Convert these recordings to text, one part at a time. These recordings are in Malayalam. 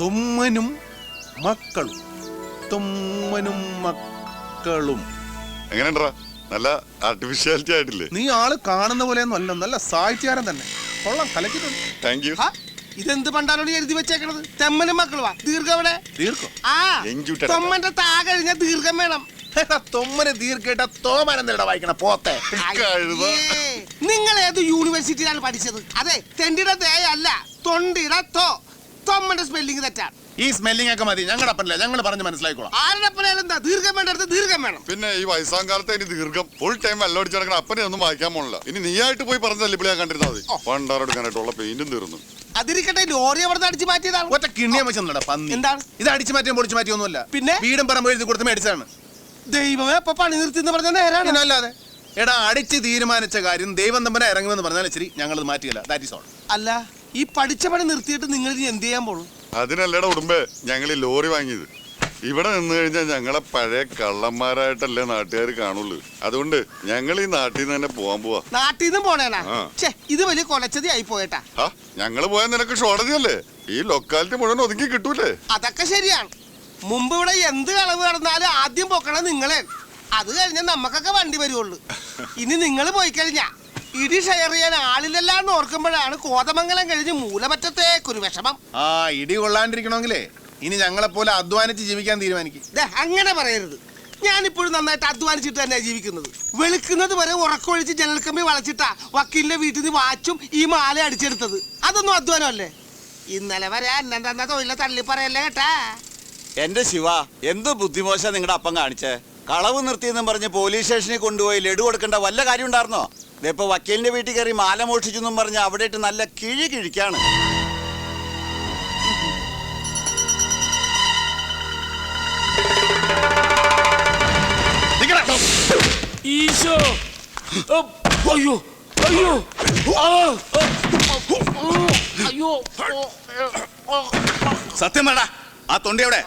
തുമ്മനും മക്കളും. തുമ്മനും മക്കളും. എങ്ങനെയുണ്ടാ നല്ല ആർട്ടിഫിഷ്യാലിറ്റി ആയിട്ടില്ലേ? നീ ആൾ കാണുന്ന പോലെ അല്ല നല്ല സാഹിത്യകാരൻ തന്നെ. കൊള്ളാം കലക്കിട്ടുണ്ട് താങ്ക് യു ഇതെന്ത് പണ്ടാലോട് എഴുതി വെച്ചേക്കണത്? തെമ്മനും മക്കളുവാ ദീർഘം എവിടെ ദീർഘം. ആ. തൊമ്മന്റെ താ കഴിഞ്ഞ ദീർഘം വേണം. തൊമ്മന് ദീർഘട്ട തോമനെന്തിടാ വായിക്കണ? പോത്തെ. നിങ്ങൾ ഏത് യൂണിവേഴ്സിറ്റിയിലാണ് പഠിച്ചത്? അതെ തെണ്ടിട തേ അല്ല തൊണ്ടിയുടെ തോ. തൊമ്മന്റെ സ്പെല്ലിംഗ് തെറ്റാണ് ഈ സ്മെല്ലിംഗ് ഒക്കെ മതി. ഞങ്ങളുടെ അപ്പനല്ല? ഞങ്ങൾ പറഞ്ഞ് മനസ്സിലായിക്കോളാം. ആരുടെ അപ്പനായാലും എന്താ? ദീർഘം വേണ്ടടുത്ത് ദീർഘം വേണം. പിന്നെ ഈ വയസ്സാം കാലത്ത് ഇനി ദീർഘം ഫുൾ ടൈം വെള്ളം അടിച്ച് നടക്കണ അപ്പനെ ഒന്നും വായിക്കാൻ പോണില്ല. ഇനി നീയായിട്ട് പോയി പറഞ്ഞല്ലേ ഇവിടെ കണ്ടിരുന്നാൽ മതി പണ്ടാറെടുക്കാനായിട്ടുള്ള പെയിന്റും തീർന്നു. അതിരിക്കട്ടെ ലോറി അവിടെ അടിച്ചു മാറ്റിയതാണ് ഒറ്റ കിണ്ണിയ വെച്ചെന്നടാ പന്നി. എന്താണ്? ഇത് അടിച്ചു മാറ്റിയും പൊളിച്ചു മാറ്റിയൊന്നുമല്ല. പിന്നെ? വീടും പറമ്പ് എഴുതി കൊടുത്ത് മേടിച്ചതാണ്. ദൈവമേ അപ്പൊ പണി നിർത്തി എന്ന് പറഞ്ഞ നേരാണ്. പിന്നെ അല്ലാതെ എടാ അടിച്ച് തീരുമാനിച്ച കാര്യം ദൈവം തമ്പനെ ഇറങ്ങുമെന്ന് പറഞ്ഞാൽ ശരി ഞങ്ങളത് മാറ്റിയില്ല. ദാറ്റ് ഇസ് ഓൾ അല്ല ഈ പഠിച്ച പണി നിർത്തിയിട്ട് നിങ്ങൾ ഇനി എന്ത് ചെയ്യാൻ പോണു? അതിനല്ലേടാ ഉടുമ്പേ ഞങ്ങൾ ഈ ലോറി വാങ്ങിയത്. ഇവിടെ നിന്ന് കഴിഞ്ഞാൽ ഞങ്ങളെ പഴയ കള്ളന്മാരായിട്ടല്ലേ നാട്ടുകാർ കാണുള്ളൂ. അതുകൊണ്ട് ഞങ്ങൾ ഈ നാട്ടിൽ നിന്ന് തന്നെ പോവാൻ പോവാ. നാട്ടിൽ നിന്ന് പോണേനാ? ആ. ഛേ ഇത് വലിയ കൊലച്ചതി ആയി പോയട്ടാ. ആ ഞങ്ങൾ പോയാൽ നിനക്ക് ഷോടതിയല്ലേ? ഈ ലൊക്കാലിറ്റി മുഴുവൻ ഒതുക്കി കിട്ടൂലേ? അതൊക്കെ ശരിയാണ്. മുമ്പ് ഇവിടെ എന്ത് കളവ് നടന്നാലും ആദ്യം പൊക്കണത് നിങ്ങളെ. അത് കഴിഞ്ഞാൽ നമുക്കൊക്കെ വണ്ടി വരുവുള്ളൂ. ഇനി നിങ്ങൾ പോയി കഴിഞ്ഞാ ഇടി ഷെയർ ചെയ്യാൻ ആളില്ലല്ലാന്ന് ഓർക്കുമ്പോഴാണ് കോതമംഗലം കഴിഞ്ഞ് മൂലമറ്റത്തേക്കൊരു വിഷമം. ആ ഇടി കൊള്ളാണ്ടിരിക്കണമെങ്കിലേ ഇനി ഞങ്ങളെ പോലെ അധ്വാനിച്ച് ജീവിക്കാൻ തീരുമാനിക്കും. ദേ, അങ്ങനെ പറയരുത്. ഞാനിപ്പോഴും നന്നായിട്ട് അധ്വാനിച്ചിട്ട് തന്നെയാ ജീവിക്കുന്നത്. വെളുക്കുന്നത് വരെ ഉറക്കൊഴിച്ച് ജനൽക്കമ്പി വളച്ചിട്ടാ വക്കീലിന്റെ വീട്ടിൽ നിന്ന് വാച്ചും ഈ മാല അടിച്ചെടുത്തത്. അതൊന്നും അധ്വാനമല്ലേ? ഇന്നലെ വരെ അന്നം തന്ന തൊഴിലെ തള്ളി പറയല്ലേ കേട്ടാ? എന്റെ ശിവ എന്ത് ബുദ്ധിമോശ നിങ്ങളുടെ അപ്പം കാണിച്ചേ? കളവ് നിർത്തിയെന്നും പറഞ്ഞ് പോലീസ് സ്റ്റേഷനിൽ കൊണ്ടുപോയി ലഡു കൊടുക്കേണ്ട വല്ല കാര്യം ഉണ്ടായിരുന്നോ? ഇതിപ്പോ വക്കീലിന്റെ വീട്ടിൽ കയറി മാല മോഷിച്ചെന്നും പറഞ്ഞ അവിടെ ഇട്ട് നല്ല കിഴി കിഴിക്കാണ്. ഈശോ. അയ്യോ അയ്യോ. അയ്യോ. സത്യം വേണ്ട ആ തൊണ്ടി എവിടെ?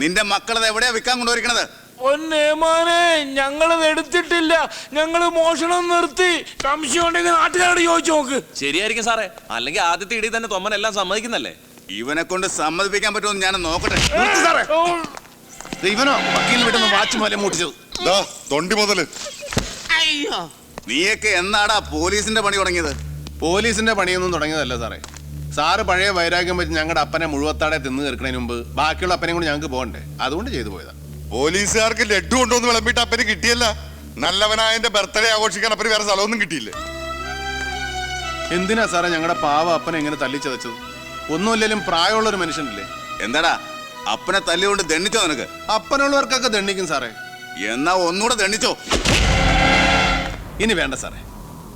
നിന്റെ മക്കളത് എവിടെയാ വിൽക്കാൻ കൊണ്ടുവരിക്കണത്? പൊന്നേമാനെ ഞങ്ങളത് എടുത്തിട്ടില്ല. ഞങ്ങൾ മോഷണം നിർത്തി. സംശയം ഉണ്ടെങ്കിൽ നാട്ടുകാരോട് ചോദിച്ചു നോക്ക്. ശരിയായിരിക്കും സാറേ. അല്ലെങ്കിൽ ആദ്യത്തെ ഇടി തന്നെ തൊമ്മൻ എല്ലാം സമ്മതിക്കുന്നല്ലേ? ഇവനെ കൊണ്ട് സമ്മതിപ്പിക്കാൻ പറ്റുമെന്ന് ഞാൻ നോക്കട്ടെ. നിർത്ത് സാറേ. ഓ, ദൈവനോ വക്കീലിന് വിട്ടുന്ന വാച്ച് പോലെ മൂട്ടിച്ചത്. ദാ തൊണ്ടി മുതൽ. അയ്യോ. നീയൊക്കെ എന്നാടാ പോലീസിന്റെ പണി തുടങ്ങിയത്? പോലീസിന്റെ പണിയൊന്നും തുടങ്ങിയതല്ല സാറേ. സാറ് പഴയ വൈരാഗ്യം വെച്ച് ഞങ്ങളുടെ അപ്പനെ മുഴുവത്താടെ തിന്നു തീർക്കണതിന് മുമ്പ് ബാക്കിയുള്ള അപ്പനെയും കൂടി ഞങ്ങൾക്ക് പോകണ്ടേ? അതുകൊണ്ട് ചെയ്തു പോയതാ. പോലീസുകാർക്ക് ലഡു കൊണ്ടുവന്ന് വിളമ്പിട്ട് അപ്പന് കിട്ടിയല്ല. നല്ലവനായ എന്റെ ബർത്ത്ഡേ ആഘോഷിക്കാൻ അപ്പന് വേറെ സ്ഥലമൊന്നും കിട്ടിയില്ലേ. എന്തിനാ സാറേ ഞങ്ങളുടെ പാവ അപ്പനെ എങ്ങനെ തല്ലിച്ചതച്ചത് ഒന്നുമില്ലെങ്കിലും പ്രായമുള്ള ഒരു മനുഷ്യനല്ലേ? എന്താടാ അപ്പനെ തല്ലിയോണ്ട് ദണ്ണിച്ചോ നിനക്ക്? അപ്പനുള്ളവർക്കൊക്കെ ദണ്ണിക്കും സാറേ. എന്നാ ഒന്നുകൂടെ ദണ്ണിച്ചോ. ഇനി വേണ്ട സാറേ.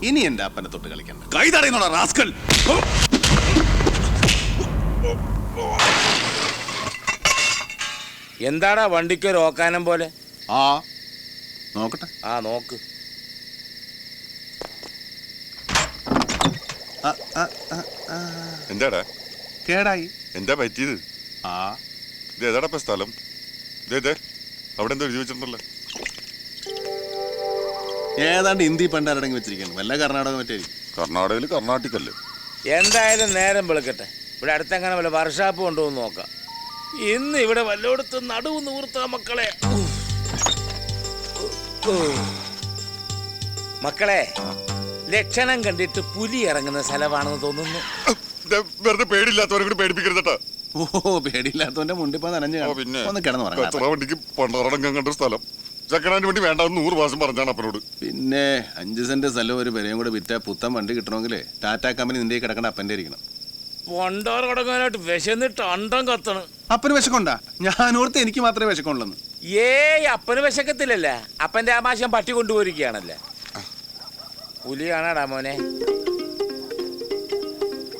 ഇനി എന്റെ അപ്പനെ തൊട്ട് കളിക്കണ്ട. കൈ തടയുന്നോടാ റാസ്കൽ. എന്താടാ വണ്ടിക്ക് ഒരു ഓക്കാനം പോലെ? ആ നോക്കട്ടെ. ആ നോക്ക്. എന്താടാ? കേടായി. എന്താ പറ്റിയത്? ആ. ഇത് ഏതാടാ ഇപ്പൊ സ്ഥലം? ഇതേ അവിടെ എന്തോ എഴുതി വെച്ചിട്ടുണ്ടല്ലോ. ഏതാണ്ട് ഹിന്ദി പണ്ടാരടങ്ങി വെച്ചിരിക്കുന്നു. വല്ല കർണാടക മറ്റേ കർണാടകയിൽ കർണാട്ടിക്കല്ലേ? എന്തായാലും നേരം വെളുക്കട്ടെ. ഇവിടെ അടുത്തെങ്ങനെ വല്ല വർഷാപ്പ് കൊണ്ടുവന്ന് നോക്കാം. ഇന്ന് ഇവിടെ വല്ലോടത്ത് നടുവ് നൂർത്ത മക്കളെ. മക്കളെ ലക്ഷണം കണ്ടിട്ട് പുലി ഇറങ്ങുന്ന സ്ഥലമാണെന്ന് തോന്നുന്നു. വെറുതെ പേടിയില്ലാത്തവരെ കൂടി പേടിപ്പിക്കരുതട്ടാ ഓ പേടിയില്ലാത്തവന്റെ മുണ്ടിപ്പോ നനഞ്ഞു പിന്നെ. ഒന്ന് കിടന്നു പറയാം വണ്ടിക്ക് പണ്ടാറടങ്കം കണ്ട സ്ഥലം. സെക്കൻഡ് വണ്ടി വേണ്ട നൂറ് പ്രാവശ്യം പറഞ്ഞാണ് അപ്പനോട്. പിന്നെ അഞ്ച് സെന്റ് സ്ഥലവും ഒരു വിലയും കൂടെ വിറ്റ പുത്തൻ വണ്ടി കിട്ടണമെങ്കിൽ ടാറ്റ കമ്പനി നിന്റെ കിടക്കണ അപ്പന്റെ ഇരിക്കണം. പൊണ്ടോർ കിടക്കാനായിട്ട് വിശന്നിട്ട് അണ്ടം കത്തണ്. അപ്പന് വിശക്കുണ്ടാ? ഞാൻ ഓർത്ത് എനിക്ക് മാത്രമേ വിശക്കുള്ളൂ ഏയ് അപ്പന് വിശക്കത്തില്ലല്ല? അപ്പന്റെ ആമാശം പട്ടി കൊണ്ടുപോയിരിക്കുകയാണല്ലേ. പുലിയാണാടാ മോനെ.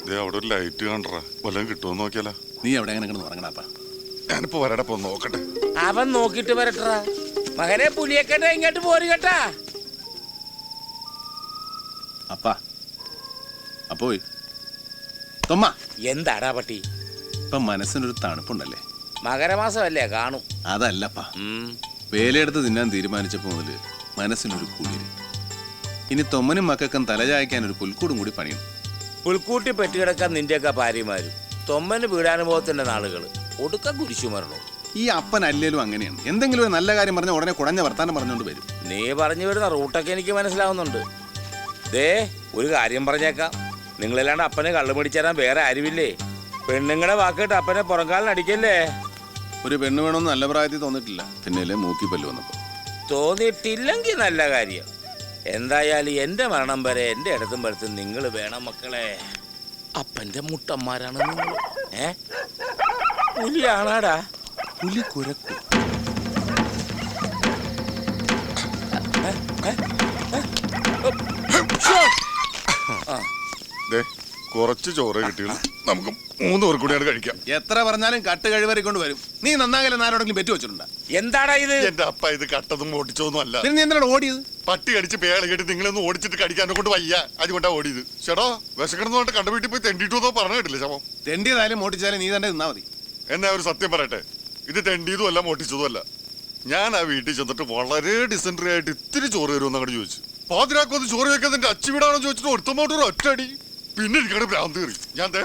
ദേ അവിടെ ഒരു ലൈറ്റ് കണ്ടറ വല്ലതും കിട്ടുമോ നോക്കിയാലോ. നീ എവിടെ എങ്ങനെ കിടന്ന് ഉറങ്ങണപ്പ ഞാനിപ്പോ വരടെ പോ നോക്കട്ടെ. അവൻ നോക്കിട്ട് വരട്ടാ മകനെ പുലിയെക്കട്ടെ ഇങ്ങോട്ട് പോരു കേട്ടാ. അപ്പ അപ്പോയി. തൊമ്മ. എന്താടാ പട്ടി? ഇപ്പൊ മനസ്സിനൊരു തണുപ്പുണ്ടല്ലേ? മകരമാസമല്ലേ കാണും. അതല്ലപ്പാ. ഉം. വേലയെടുത്ത് തിന്നാൻ തീരുമാനിച്ചപ്പോ മുതൽ മനസ്സിനൊരു കുളിര്. ഇനി തൊമ്മനും മക്കൾക്കും തലചായ്ക്കാൻ ഒരു പുൽക്കൂടും കൂടി പണിയണം പുൽക്കൂട്ടി പെറ്റുകിടക്കാൻ നിന്റെയൊക്കെ ഭാര്യമാരും. തൊമ്മന് പീഡാനുഭവത്തിന്റെ നാളുകൾ ഒടുക്ക കുരിശു മരണു ഈ അപ്പൻ അല്ലേലും അങ്ങനെയാണ്. എന്തെങ്കിലും ഒരു നല്ല കാര്യം പറഞ്ഞാൽ ഉടനെ കുടഞ്ഞ വർത്താനം പറഞ്ഞുകൊണ്ട് വരും. നീ പറഞ്ഞു വരുന്ന റൂട്ടൊക്കെ എനിക്ക് മനസ്സിലാവുന്നുണ്ട്. ദേ ഒരു കാര്യം പറഞ്ഞേക്കാം. നിങ്ങളില്ലാണ്ട് അപ്പനെ കള്ളു പിടിച്ചേരാൻ വേറെ ആരുമില്ലേ? പെണ്ണുങ്ങളുടെ വാക്കിട്ട് അപ്പനെ പുറംകാലിന് അടിക്കല്ലേ? ഒരു പെണ്ണ് വേണമെന്ന് നല്ല പ്രായത്തിൽ തോന്നിട്ടില്ല പിന്നെയല്ലേ മൂക്കി പല്ല് വന്നപ്പോൾ തോന്നിയിട്ടില്ലെങ്കിൽ നല്ല കാര്യം. എന്തായാലും എന്റെ മരണം വരെ എന്റെ അടുത്തും പടുത്തും നിങ്ങൾ വേണം മക്കളെ. അപ്പന്റെ മുട്ടന്മാരാണ് നിങ്ങൾ. ഏ? പുലിയാണാടാ. പുലി കുരക്കും കുറച്ച് ചോറ് കിട്ടിയുള്ളൂ നമുക്ക് മൂന്ന് പേർ കൂടിയാണ് കഴിക്കാം. എത്ര പറഞ്ഞാലും കട്ട് കഴിവറി കൊണ്ട് വരും. നീ നന്നാകലെ ആരോടെങ്കിലും പെറ്റു വെച്ചിട്ടുണ്ടോ? എന്താടാ ഇത്? എന്റെ അപ്പ ഇത് കട്ടതും ഓടിച്ചൊന്നും അല്ല പിന്നെ നീ എന്തിനാണ് ഓടിയത്? പട്ടി കടിച്ച് പേള കേട്ട് നിങ്ങളൊന്ന് ഓടിച്ചിട്ട് കടിക്കാനെ കൊണ്ട് വയ്യ. അതുകൊണ്ടാ ഓടിയത്. ചേട്ടോ വിശക്കണമെന്ന് പറഞ്ഞിട്ട് കണ്ട വീട്ടിൽ പോയി തെണ്ടിട്ടു എന്നോ പറഞ്ഞു കേട്ടില്ല ശവം? തെണ്ടിയതായാലും ഓടിച്ചാലും നീ തന്നെ നിന്നാ മതി. എന്നാ ഒരു സത്യം പറയട്ടെ. ഇത് തെണ്ടിയതും അല്ല മോട്ടിച്ചതും അല്ല. ഞാൻ ആ വീട്ടിൽ ചെന്നിട്ട് വളരെ ഡിസെൻട്രി ആയിട്ട് ഇത്തിരി ചോറ് തരുമെന്ന് അങ്ങോട്ട് ചോദിച്ചു. പാതിരാക്കൊന്ന് ചോറ് വെക്കാൻ എന്റെ അച്ചുവീടാണോ ചോദിച്ചിട്ട് ഒരുത്തമോട്ടൊരു ഒറ്റടി പിന്നെ എനിക്കാണ് ഭ്രാന്ത് കയറി. ഞാൻ ദേ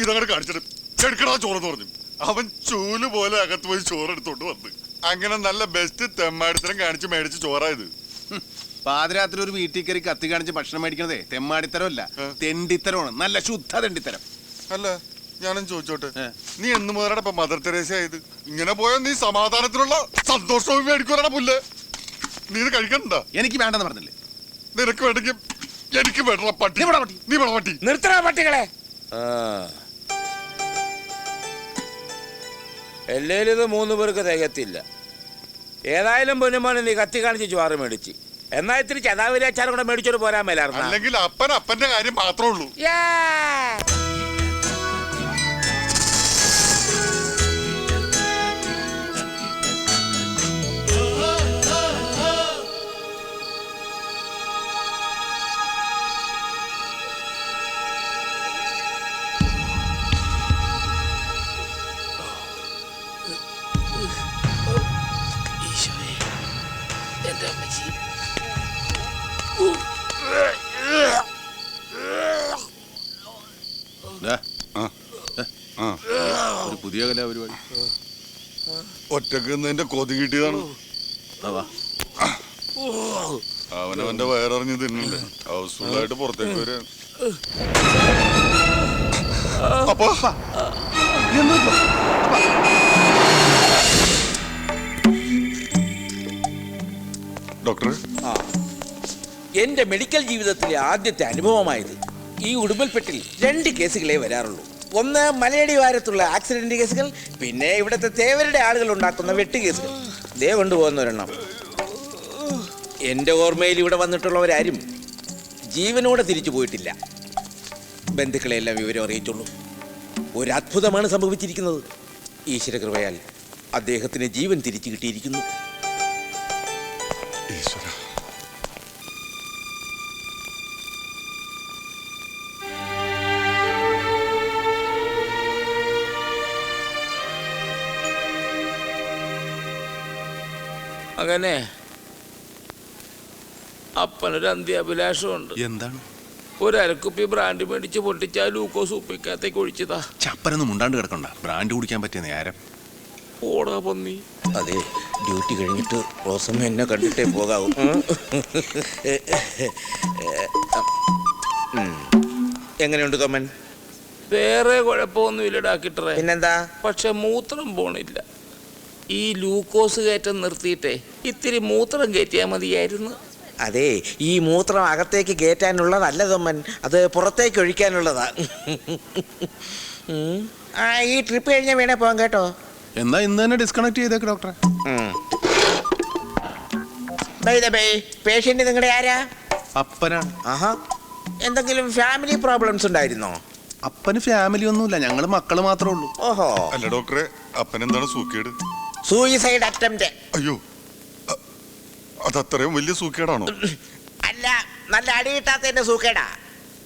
ഇതങ്ങോട്ട് കാണിച്ചിട്ട് എടുക്കടാ ചോറെന്ന് പറഞ്ഞു. അവൻ ചൂൽ പോലെ അകത്ത് പോയി ചോറ് എടുത്തോണ്ട് വന്ന്. അങ്ങനെ നല്ല ബെസ്റ്റ് തെമ്മാടിത്തരം കാണിച്ച് മേടിച്ച് ചോറായത്. പാതിരാത്രി ഒരു വീട്ടിൽ കയറി കത്തി കാണിച്ച് ഭക്ഷണം മേടിക്കണതേ തെമ്മാടിത്തരമല്ല അല്ല തെണ്ടിത്തരമാണ്. നല്ല ശുദ്ധ തെണ്ടിത്തരം. അല്ല ഞാനും ചോദിച്ചോട്ടെ. നീ എന്ന് മുതലാണ് ഇപ്പൊ മദർ തെരേസ ആയത്? ഇങ്ങനെ പോയാൽ നീ സമാധാനത്തിനുള്ള സന്തോഷവും മേടിക്കുവാനാ പുല്ല്. നീ ഇത് കഴിക്കണ്ട. എനിക്ക് വേണ്ടെന്ന് പറഞ്ഞില്ലേ? നിനക്ക് വേണമെങ്കിൽ എനിക്ക് വേണ്ട പട്ടി. നീ വിടാ പട്ടി. നീ വേണം പട്ടി. നിർത്തണ പട്ടികളെ? എല്ലേലും ഇത് മൂന്ന് പേർക്ക് തികത്തില്ല. ഏതായാലും പൊന്നുമോനെ നീ കത്തി കാണിച്ച് ചോറ് മേടിച്ച്. എന്നാ ഇത്തിരി ചതാവിലെ അച്ചാറും കൂടെ മേടിച്ചോട് പോരാൻ മേലായിരുന്നു അല്ലെങ്കിൽ അപ്പൻ അപ്പന്റെ കാര്യം മാത്രമേ ഉള്ളൂ. പുതിയ കലാപരിപാടി. ഒറ്റയ്ക്ക് നിന്റെ കൊതി കിട്ടിയതാണ്. അവനവന്റെ വയറിഞ്ഞ് തിന്നണ്ടേ. ഹൗസ്ഫുള്ളായിട്ട് പുറത്തേക്ക് വരാൻ. അപ്പൊ ഇതെന്താ ഇപ്പൊ? ഡോക്ടർ എന്റെ മെഡിക്കൽ ജീവിതത്തിലെ ആദ്യത്തെ അനുഭവമായത് ഈ ഉടുമ്പൽപ്പെട്ടിൽ രണ്ട് കേസുകളെ വരാറുള്ളൂ. ഒന്ന് മലയടി വാരത്തുള്ള ആക്സിഡന്റ് കേസുകൾ പിന്നെ ഇവിടുത്തെ തേവരുടെ ആളുകൾ ഉണ്ടാക്കുന്ന വെട്ട് കേസുകൾ ദേ കൊണ്ടുപോകുന്ന ഒരെണ്ണം. എന്റെ ഓർമ്മയിൽ ഇവിടെ വന്നിട്ടുള്ളവരാരും ജീവനോടെ തിരിച്ചു പോയിട്ടില്ല. ബന്ധുക്കളെല്ലാം വിവരം അറിയിച്ചുള്ളൂ. ഒരു അത്ഭുതമാണ് സംഭവിച്ചിരിക്കുന്നത് ഈശ്വരകൃപയാൽ അദ്ദേഹത്തിന് ജീവൻ തിരിച്ചു കിട്ടിയിരിക്കുന്നു. ഈശ്വര. അങ്ങനെ അപ്പനൊരു അന്ത്യാഭിലാഷമുണ്ട്. എന്താണ്? ഒരു അരക്കുപ്പി ബ്രാൻഡ് മേടിച്ച് പൊട്ടിച്ചാ ലൂക്കോസ് ഉപ്പിക്കകത്തേക്ക് ഒഴിച്ചതാ. ചപ്പനൊന്നും മുണ്ടാണ്ട് കിടക്കണ്ട. ബ്രാൻഡ് കുടിക്കാൻ പറ്റിയ നേരം. ഓടാ പന്നി. അതെ ഡ്യൂട്ടി കഴിഞ്ഞിട്ട് റോസമ്മ എന്നെ കണ്ടിട്ടേ പോകാവൂ. എങ്ങനെയുണ്ട് കമ്മൻ? വേറെ കുഴപ്പമൊന്നുമില്ല ഡാക്കിട്ടറെ പിന്നെന്താ? പക്ഷെ മൂത്രം പോണില്ല. ഈ ലൂക്കോസ് കയറ്റം നിർത്തിയിട്ടേ ഇത്തിരി മൂത്രം കയറ്റിയാൽ മതിയായിരുന്നു. അതെ ഈ മൂത്രം അകത്തേക്ക് കയറ്റാനുള്ളതല്ല തൊമ്മൻ അത് പുറത്തേക്ക് ഒഴിക്കാനുള്ളതാ. ആ ഈ ട്രിപ്പ് കഴിഞ്ഞാൽ വേണേ പോകാം കേട്ടോ. എന്നാ ഇന്ന് തന്നെ ഡിസ്കണക്ട് ചെയ്തേക്ക് ഡോക്ടറെ പേഷ്യന്റ് നിങ്ങളുടെ ആരാ? അപ്പനാണ് ആഹാ. എന്തെങ്കിലും ഫാമിലി പ്രോബ്ലംസ് ഉണ്ടായിരുന്നോ? അപ്പന് ഫാമിലി ഒന്നുമില്ല ഞങ്ങൾ മക്കൾ മാത്രമേ ഉള്ളൂ. ഓഹോ. അല്ല ഡോക്ടറെ അപ്പൻ എന്താണ് സൂക്കേട്? സൂയിസൈഡ് അറ്റംപ്റ്റ് അയ്യോ അ- അതത്രയും വലിയ സൂക്കേടാണോ? അല്ല നല്ല അടിയിട്ടാത്തതിന്റെ സൂക്കേടാ.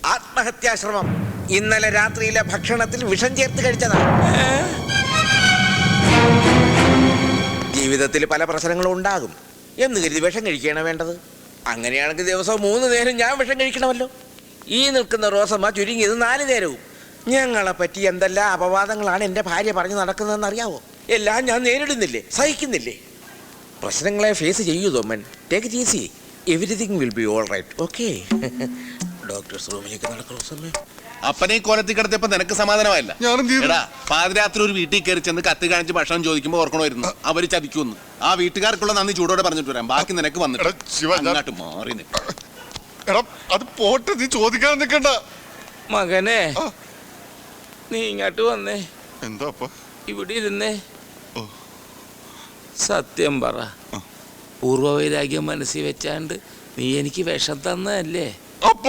ആത്മഹത്യാശ്രമം. ഇന്നലെ രാത്രിയിലെ ഭക്ഷണത്തിൽ വിഷം ചേർത്ത് കഴിച്ചതാണ് ജീവിതത്തിൽ പല പ്രശ്നങ്ങളും ഉണ്ടാകും. എന്ന് കരുതി വിഷം കഴിക്കുകയാണ് വേണ്ടത്? അങ്ങനെയാണെങ്കിൽ ദിവസവും മൂന്ന് നേരം ഞാൻ വിഷം കഴിക്കണമല്ലോ. ഈ നിൽക്കുന്ന റോസമ്മ ചുരുങ്ങിയത് നാല് നേരവും. ഞങ്ങളെ പറ്റി എന്തെല്ലാം അപവാദങ്ങളാണ് എന്റെ ഭാര്യ പറഞ്ഞു നടക്കുന്നതെന്ന് അറിയാവോ? എല്ലാം ഞാൻ നേരിടുന്നില്ലേ? സഹിക്കുന്നില്ലേ? പ്രശ്നങ്ങളെ ഫേസ് ചെയ്യൂ Thoman take it easy everything will be all right okay doctors റൂമിലേക്ക് നടക്കണോ സമയം അപ്പനെ കൊലത്തി കോലത്തിൽ കിടത്തിയപ്പോ നിനക്ക് സമാധാനമായില്ല? എടാ പാതിരാത്രി ഒരു വീട്ടിൽ കയറി ചെന്ന് കത്ത് കാണിച്ച് ഭക്ഷണം ചോദിക്കുമ്പോ ഓർക്കണമായിരുന്നു. അവർ ചതിക്കുന്നു ആ വീട്ടുകാർക്കുള്ള നന്ദി ചൂടോടെ പറഞ്ഞിട്ട് വരാം. ബാക്കി നിനക്ക് വന്നിട്ട് മാറി അത് പോട്ടെ നീ ചോദിക്കാൻ നിൽക്കണ്ട. മകനെ. നീ ഇങ്ങോട്ട് വന്നേ. എന്താ ഇവിടെ ഇരുന്നേ. സത്യം പറ. പൂർവവൈരാഗ്യം മനസ്സിൽ വെച്ചാണ്ട് നീ എനിക്ക് വിഷം തന്നതല്ലേ? അപ്പ.